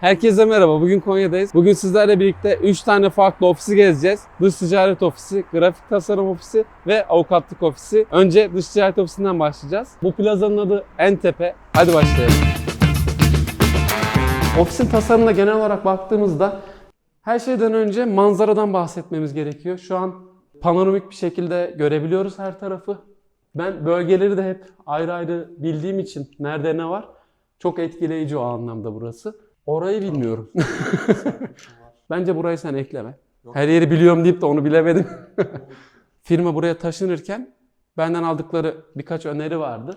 Herkese merhaba. Bugün Konya'dayız. Bugün sizlerle birlikte 3 tane farklı ofisi gezeceğiz. Dış ticaret ofisi, grafik tasarım ofisi ve avukatlık ofisi. Önce dış ticaret ofisinden başlayacağız. Bu plazanın adı Entepe. Hadi başlayalım. Ofisin tasarımına genel olarak baktığımızda her şeyden önce manzaradan bahsetmemiz gerekiyor. Şu an panoramik bir şekilde görebiliyoruz her tarafı. Ben bölgeleri de hep ayrı ayrı bildiğim için nerede ne var çok etkileyici o anlamda burası. Orayı bilmiyorum. Bence burayı sen ekleme. Her yeri biliyorum deyip de onu bilemedim. Firma buraya taşınırken benden aldıkları birkaç öneri vardı.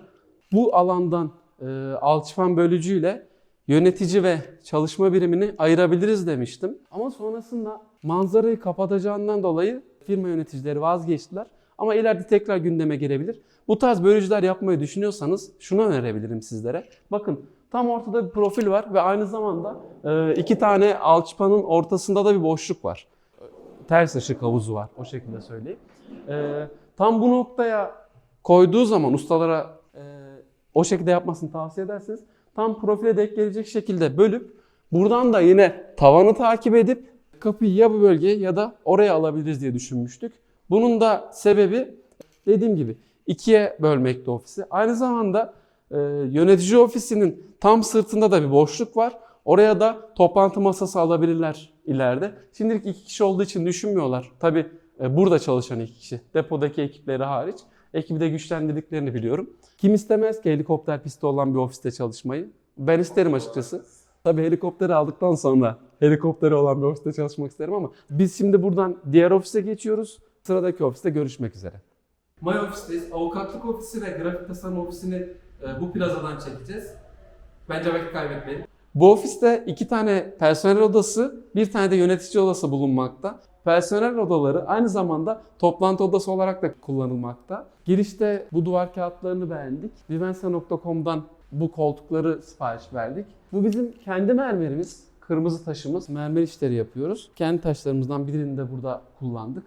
Bu alandan e, alçıpan bölücüyle yönetici ve çalışma birimini ayırabiliriz demiştim. Ama sonrasında manzarayı kapatacağından dolayı firma yöneticileri vazgeçtiler. Ama ileride tekrar gündeme gelebilir. Bu tarz bölücüler yapmayı düşünüyorsanız şunu önerebilirim sizlere. Bakın tam ortada bir profil var ve aynı zamanda e, iki tane alçıpanın ortasında da bir boşluk var. Ters ışık havuzu var o şekilde söyleyeyim. E, tam bu noktaya koyduğu zaman ustalara e, o şekilde yapmasını tavsiye ederseniz tam profile denk gelecek şekilde bölüp buradan da yine tavanı takip edip kapıyı ya bu bölgeye ya da oraya alabiliriz diye düşünmüştük. Bunun da sebebi dediğim gibi ikiye bölmekte ofisi. Aynı zamanda e, yönetici ofisinin tam sırtında da bir boşluk var. Oraya da toplantı masası alabilirler ileride. Şimdilik iki kişi olduğu için düşünmüyorlar. Tabi burada çalışan iki kişi. Depodaki ekipleri hariç. Ekibi de güçlendirdiklerini biliyorum. Kim istemez ki helikopter pisti olan bir ofiste çalışmayı? Ben isterim açıkçası. Tabii helikopteri aldıktan sonra helikopteri olan bir ofiste çalışmak isterim ama biz şimdi buradan diğer ofise geçiyoruz. Sıradaki ofiste görüşmek üzere. May ofisteyiz. Avukatlık ofisi ve grafik tasarım ofisini e, bu plazadan çekeceğiz. Bence vakit kaybetmeyelim. Bu ofiste iki tane personel odası, bir tane de yönetici odası bulunmakta. Personel odaları aynı zamanda toplantı odası olarak da kullanılmakta. Girişte bu duvar kağıtlarını beğendik. Vivense.com'dan bu koltukları sipariş verdik. Bu bizim kendi mermerimiz, kırmızı taşımız. Mermer işleri yapıyoruz. Kendi taşlarımızdan birini de burada kullandık.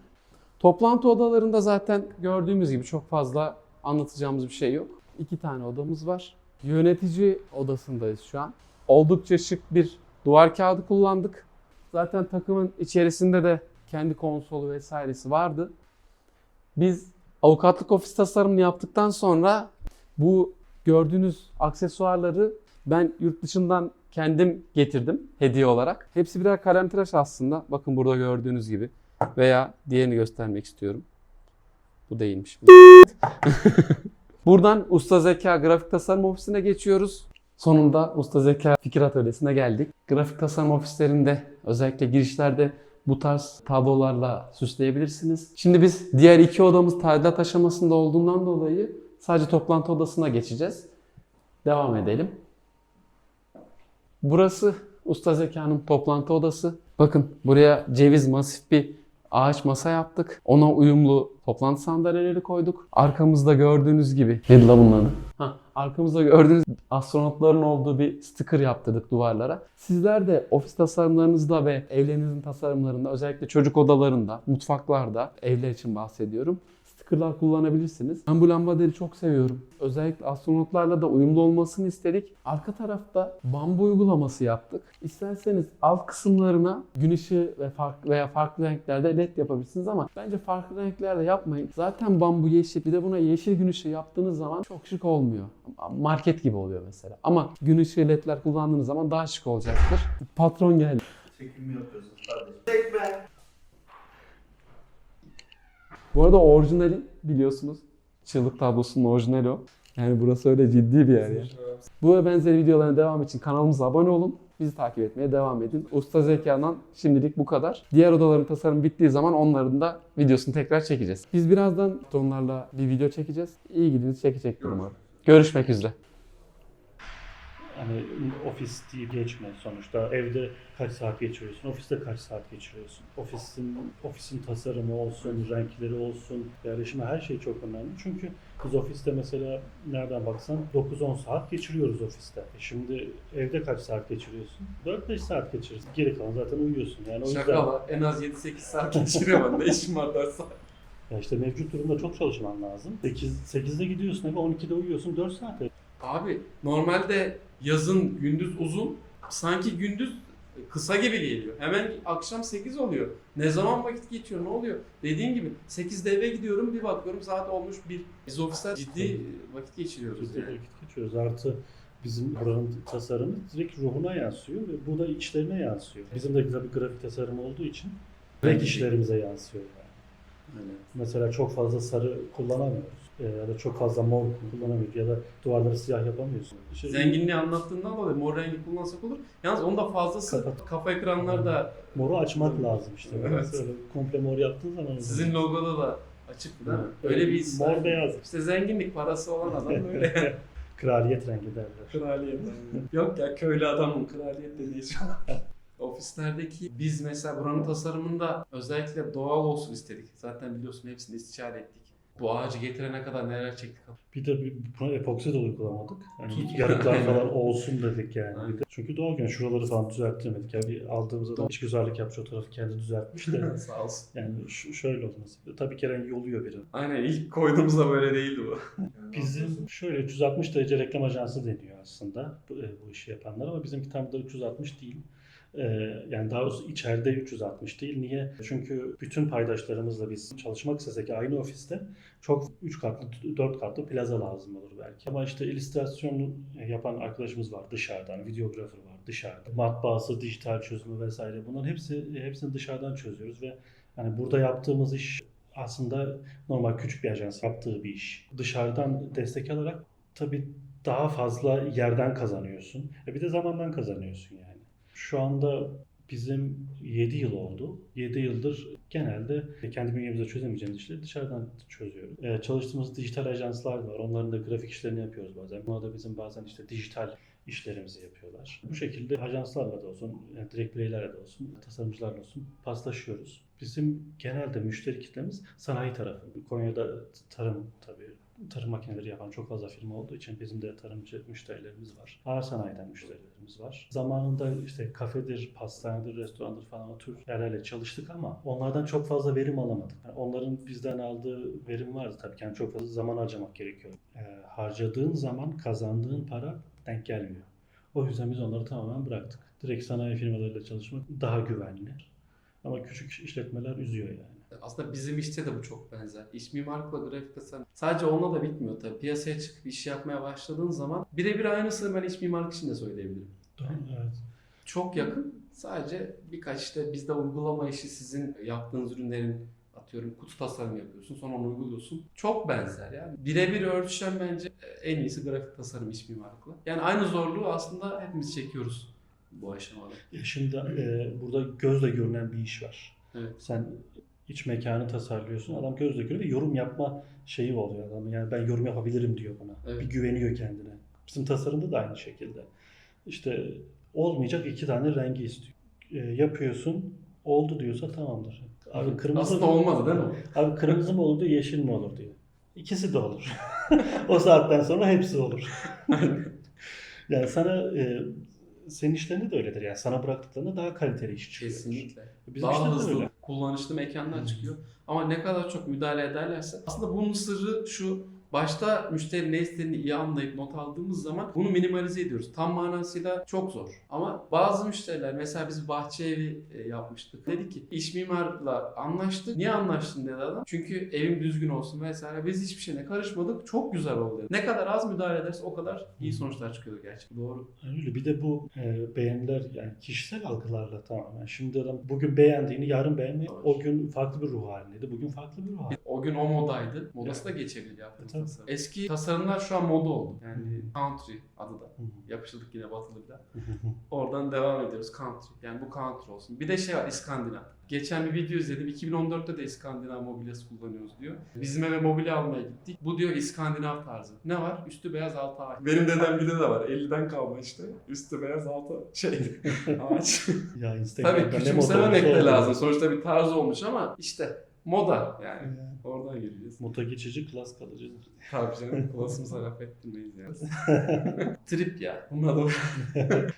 Toplantı odalarında zaten gördüğümüz gibi çok fazla anlatacağımız bir şey yok. İki tane odamız var. Yönetici odasındayız şu an. Oldukça şık bir duvar kağıdı kullandık. Zaten takımın içerisinde de kendi konsolu vesairesi vardı. Biz avukatlık ofis tasarımını yaptıktan sonra bu gördüğünüz aksesuarları ben yurt dışından kendim getirdim hediye olarak. Hepsi birer kalemtıraş aslında. Bakın burada gördüğünüz gibi. Veya diğerini göstermek istiyorum. Bu değilmiş. Buradan Usta Zeka Grafik Tasarım Ofisi'ne geçiyoruz. Sonunda Usta Zeka Fikir Atölyesi'ne geldik. Grafik tasarım ofislerinde özellikle girişlerde bu tarz tablolarla süsleyebilirsiniz. Şimdi biz diğer iki odamız tadilat aşamasında olduğundan dolayı sadece toplantı odasına geçeceğiz. Devam edelim. Burası Usta Zeka'nın toplantı odası. Bakın buraya ceviz masif bir ağaç masa yaptık. Ona uyumlu toplantı sandalyeleri koyduk. Arkamızda gördüğünüz gibi. Neydi la bunun? Ha, arkamızda gördüğünüz astronotların olduğu bir sticker yaptırdık duvarlara. Sizler de ofis tasarımlarınızda ve evlerinizin tasarımlarında özellikle çocuk odalarında, mutfaklarda, evler için bahsediyorum. Stickerlar kullanabilirsiniz. Ben bu lambaları çok seviyorum. Özellikle astronotlarla da uyumlu olmasını istedik. Arka tarafta bambu uygulaması yaptık. İsterseniz alt kısımlarına gün ve farklı veya farklı renklerde led yapabilirsiniz ama bence farklı renklerde yapmayın. Zaten bambu yeşil bir de buna yeşil gün yaptığınız zaman çok şık olmuyor. Market gibi oluyor mesela. Ama gün ışığı ledler kullandığınız zaman daha şık olacaktır. Patron geldi. Çekim mi Bu arada orijinali biliyorsunuz. Çığlık tablosunun orijinali o. Yani burası öyle ciddi bir yer ya. Bu ve benzeri videoların devamı için kanalımıza abone olun. Bizi takip etmeye devam edin. Usta Zeka'dan şimdilik bu kadar. Diğer odaların tasarımı bittiği zaman onların da videosunu tekrar çekeceğiz. Biz birazdan onlarla bir video çekeceğiz. İlginizi çekecektir umarım. Görüşmek üzere. Hani ofis diye geçme sonuçta evde kaç saat geçiriyorsun, ofiste kaç saat geçiriyorsun. Ofisin ofisin tasarımı olsun, renkleri olsun, yerleşimi her şey çok önemli. Çünkü biz ofiste mesela nereden baksan 9-10 saat geçiriyoruz ofiste. E şimdi evde kaç saat geçiriyorsun? 4-5 saat geçirirsin. Geri kalan zaten uyuyorsun. Yani o yüzden En az 7-8 saat geçiriyorum. ne işim var 4 saat. ya işte mevcut durumda çok çalışman lazım. 8 8'de gidiyorsun eve 12'de uyuyorsun 4 saat. Abi normalde yazın gündüz uzun, sanki gündüz kısa gibi geliyor. Hemen akşam 8 oluyor. Ne zaman vakit geçiyor, ne oluyor? Dediğin gibi 8'de eve gidiyorum bir bakıyorum saat olmuş bir. Biz ofisler ciddi vakit geçiriyoruz de yani. vakit geçiyoruz. Artı bizim buranın tasarımı direkt ruhuna yansıyor ve bu da içlerine yansıyor. Bizim de güzel bir grafik tasarım olduğu için renk işlerimize yansıyor yani. Aynen. Mesela çok fazla sarı kullanamıyoruz. Ee, ya da çok fazla mor kullanamıyoruz ya da duvarları siyah yapamıyorsun. Şey- Zenginliği anlattığından dolayı mor rengi kullansak olur. Yalnız onun da fazlası Kapat. kafa ekranları da Moru açmak lazım işte. Evet. Böyle komple mor yaptığın zaman sizin logoda da açık değil mi? Öyle bir his. Mor beyaz. İşte zenginlik parası olan adam böyle. Kraliyet rengi derler. kraliyet. Yok ya köylü adamın kraliyet dediği an. Ofislerdeki biz mesela buranın tasarımında özellikle doğal olsun istedik. Zaten biliyorsun hepsini istişare ettik. Bu ağacı getirene kadar neler çektik. Bir de buna epoksi de uygulamadık. Yani yarıklar falan olsun dedik yani. Aynen. Çünkü doğal şuraları falan düzelttirmedik. Yani bir aldığımızda da iç güzellik yapmış o tarafı kendi düzeltmiş de. Sağ olsun. Yani şöyle olması. Tabii ki rengi oluyor biri. Aynen ilk koyduğumuzda böyle değildi bu. Bizim şöyle 360 derece reklam ajansı deniyor aslında bu, e, bu işi yapanlar ama bizimki tam da 360 değil. Ee, yani daha doğrusu içeride 360 değil. Niye? Çünkü bütün paydaşlarımızla biz çalışmak istesek aynı ofiste çok 3 katlı, 4 katlı plaza lazım olur belki. Ama işte illüstrasyon yapan arkadaşımız var dışarıdan, videografer var dışarıda. Matbaası, dijital çözümü vesaire bunların hepsi hepsini dışarıdan çözüyoruz ve yani burada yaptığımız iş aslında normal küçük bir ajans yaptığı bir iş. Dışarıdan destek alarak tabii daha fazla yerden kazanıyorsun. E bir de zamandan kazanıyorsun yani. Şu anda bizim 7 yıl oldu. 7 yıldır genelde kendi bünyemizde çözemeyeceğimiz işleri dışarıdan çözüyoruz. E, çalıştığımız dijital ajanslar var. Onların da grafik işlerini yapıyoruz bazen. Bunlar da bizim bazen işte dijital işlerimizi yapıyorlar. Bu şekilde ajanslarla da olsun, yani direkt bireylerle de olsun, tasarımcılarla olsun paslaşıyoruz. Bizim genelde müşteri kitlemiz sanayi tarafı. Konya'da tarım tabii tarım makineleri yapan çok fazla firma olduğu için bizim de tarımcı müşterilerimiz var. Ağır sanayiden müşterilerimiz var. Zamanında işte kafedir, pastanedir, restorandır falan o tür yerlerle çalıştık ama onlardan çok fazla verim alamadık. Yani onların bizden aldığı verim vardı tabii ki. Yani çok fazla zaman harcamak gerekiyor. Ee, harcadığın zaman kazandığın para denk gelmiyor. O yüzden biz onları tamamen bıraktık. Direkt sanayi firmalarıyla çalışmak daha güvenli. Ama küçük işletmeler üzüyor yani. Aslında bizim işte de bu çok benzer. İç mimarlıkla grafik tasarım sadece onunla da bitmiyor tabii. Piyasaya çıkıp iş yapmaya başladığın zaman birebir aynısını ben iç mimarlık için de söyleyebilirim. Evet. Çok yakın. Sadece birkaç işte bizde uygulama işi sizin yaptığınız ürünlerin atıyorum kutu tasarım yapıyorsun sonra onu uyguluyorsun. Çok benzer yani. Birebir örtüşen bence en iyisi grafik tasarım iç mimarlıkla. Yani aynı zorluğu aslında hepimiz çekiyoruz bu aşamada. Ya Şimdi e, burada gözle görünen bir iş var. Evet. Sen iç mekanı tasarlıyorsun. Adam gözle görüyor ve yorum yapma şeyi oluyor adam. Yani ben yorum yapabilirim diyor bana. Evet. Bir güveniyor kendine. Bizim tasarımda da aynı şekilde. İşte olmayacak iki tane rengi istiyor. E, yapıyorsun. Oldu diyorsa tamamdır. Abi kırmızı Aslında olmadı değil mi? Abi kırmızı mı olur diyor, yeşil mi olur diyor. İkisi de olur. o saatten sonra hepsi olur. yani sana e, senin işlerinde de öyledir. Yani sana bıraktıklarında daha kaliteli iş çıkıyor. Kesinlikle. Bizim Daha hızlı, öyle. kullanışlı mekanlar çıkıyor. Ama ne kadar çok müdahale ederlerse aslında bunun sırrı şu Başta müşteri ne istediğini iyi anlayıp not aldığımız zaman bunu minimalize ediyoruz. Tam manasıyla çok zor. Ama bazı müşteriler mesela biz bahçe evi e, yapmıştık. Dedi ki iş mimarla anlaştık. Niye anlaştın dedi adam. Çünkü evim düzgün olsun vesaire. Biz hiçbir şeyine karışmadık. Çok güzel oldu dedi. Ne kadar az müdahale ederse o kadar iyi sonuçlar çıkıyor gerçekten. Doğru. Yani öyle. Bir de bu e, beğeniler yani kişisel algılarla tamamen. Şimdi adam bugün beğendiğini yarın beğenmiyor. O gün farklı bir ruh halindeydi. Bugün farklı bir ruh halinde. O gün o modaydı. Modası da geçebilir yaptığımız. Tasarım. Eski tasarımlar şu an moda oldu. Yani country adı da. Yapıştırdık yine batılı bir daha. Oradan devam ediyoruz country. Yani bu country olsun. Bir de şey var İskandinav. Geçen bir video izledim. 2014'te de İskandinav mobilyası kullanıyoruz diyor. Bizim eve mobilya almaya gittik. Bu diyor İskandinav tarzı. Ne var? Üstü beyaz altı ağaç. Benim dedem bir de var. 50'den kalma işte. Üstü beyaz altı şey ağaç. ya Instagram'da Tabii küçümsememek de lazım. Sonuçta bir tarz olmuş ama işte moda yani. Oradan gireceğiz. Moda geçici, klas kalıcıdır. Tabii canım. Klasımıza laf ettirmeyiz yani. Trip ya. Bunun adı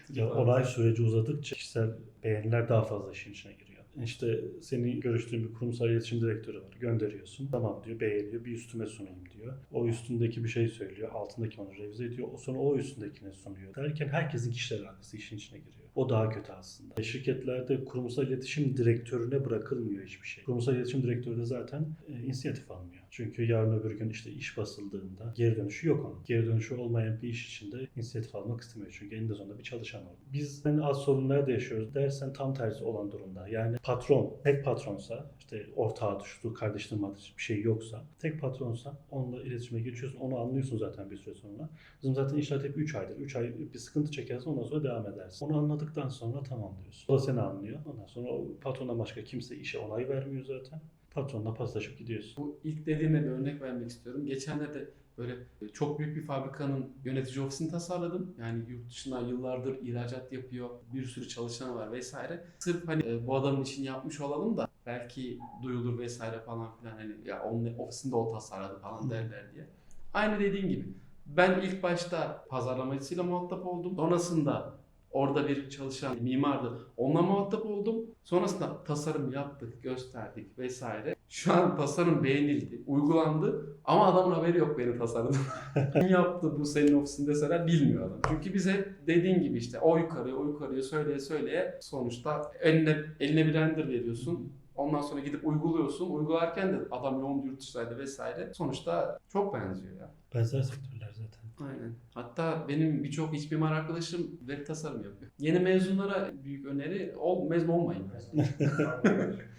Ya olay süreci uzadıkça kişisel beğeniler daha fazla işin içine giriyor. İşte senin görüştüğün bir kurumsal iletişim direktörü var. Gönderiyorsun. Tamam diyor, beğeniyor. Bir üstüme sunayım diyor. O üstündeki bir şey söylüyor. Altındaki onu revize ediyor. O sonra o üstündekine sunuyor. Derken herkesin kişiler algısı işin içine giriyor. O daha kötü aslında. Şirketlerde kurumsal iletişim direktörüne bırakılmıyor hiçbir şey. Kurumsal iletişim direktörü de zaten e, inisiyatif almıyor. Çünkü yarın öbür gün işte iş basıldığında geri dönüşü yok onun. Geri dönüşü olmayan bir iş içinde inisiyatif almak istemiyor. Çünkü eninde sonunda bir çalışan orada. Biz en az sorun nerede yaşıyoruz dersen tam tersi olan durumda. Yani patron, tek patronsa işte ortağı, düştü, kardeşliğin maddesi bir şey yoksa, tek patronsa onunla iletişime geçiyorsun. Onu anlıyorsun zaten bir süre sonra. Bizim zaten işler hep 3 aydır. 3 ay bir sıkıntı çekersin ondan sonra devam edersin. Onu anladıktan sonra tamam diyorsun. O da seni anlıyor. Ondan sonra o patrondan başka kimse işe onay vermiyor zaten. Patronla paslaşıp gidiyorsun. Bu ilk dediğime bir örnek vermek istiyorum. Geçenlerde böyle çok büyük bir fabrikanın yönetici ofisini tasarladım. Yani yurt dışından yıllardır ihracat yapıyor. Bir sürü çalışanı var vesaire. Sırf hani e, bu adamın işini yapmış olalım da belki duyulur vesaire falan filan hani ya onun ofisinde o tasarladı falan derler diye. Aynı dediğin gibi. Ben ilk başta pazarlamacısıyla muhatap oldum. Sonrasında orada bir çalışan mimardı. Onunla muhatap oldum. Sonrasında tasarım yaptık, gösterdik vesaire. Şu an tasarım beğenildi, uygulandı ama adamın haberi yok benim tasarımım. Kim yaptı bu senin ofisinde deseler bilmiyor adam. Çünkü biz hep dediğin gibi işte o yukarıya o yukarıya söyleye söyleye sonuçta eline, eline bir render veriyorsun. Ondan sonra gidip uyguluyorsun. Uygularken de adam yoğun yurt dışındaydı vesaire. Sonuçta çok benziyor ya. Benzer sektörler. Aynen. Hatta benim birçok iç mimar arkadaşım web tasarım yapıyor. Yeni mezunlara büyük öneri ol, mezun olmayın.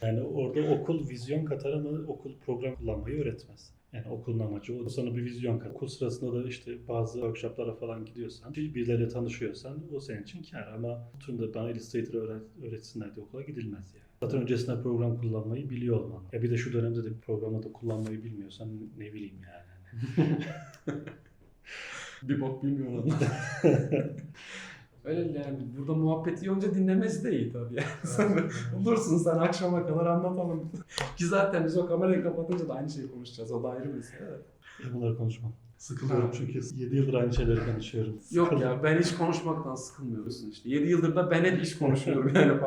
Yani orada okul vizyon katar ama okul program kullanmayı öğretmez. Yani okulun amacı o sana bir vizyon katar. Okul sırasında da işte bazı workshoplara falan gidiyorsan, birileriyle tanışıyorsan o senin için kar. Ama oturun bana Illustrator öğret, öğretsinler diye okula gidilmez yani. Zaten öncesinde program kullanmayı biliyor olman. Ya bir de şu dönemde de programı da kullanmayı bilmiyorsan ne bileyim yani. Bir bok bilmiyor adam. Öyle yani burada muhabbet iyi olunca dinlemesi de iyi tabii yani. Olursun sen akşama kadar anlatalım. Ki zaten biz o kamerayı kapatınca da aynı şeyi konuşacağız. O da ayrı mesele. de. Ya bunları konuşmam. Sıkılıyorum Ha. çünkü 7 yıldır aynı şeyleri konuşuyorum. Yok Sıkıldım. ya ben hiç konuşmaktan sıkılmıyorsun işte. 7 yıldır da ben hep iş konuşuyorum yani.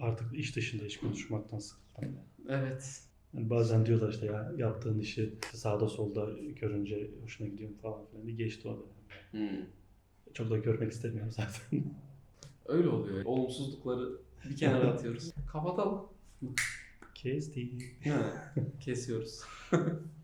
Artık iş dışında iş konuşmaktan sıkıldım. Evet. Yani bazen diyorlar işte ya yaptığın işi sağda solda görünce hoşuna gidiyor falan filan geçti o da. Hmm. Çok da görmek istemiyorum zaten. Öyle oluyor. Olumsuzlukları bir kenara atıyoruz. Kapatalım. Kestik. Ha, kesiyoruz.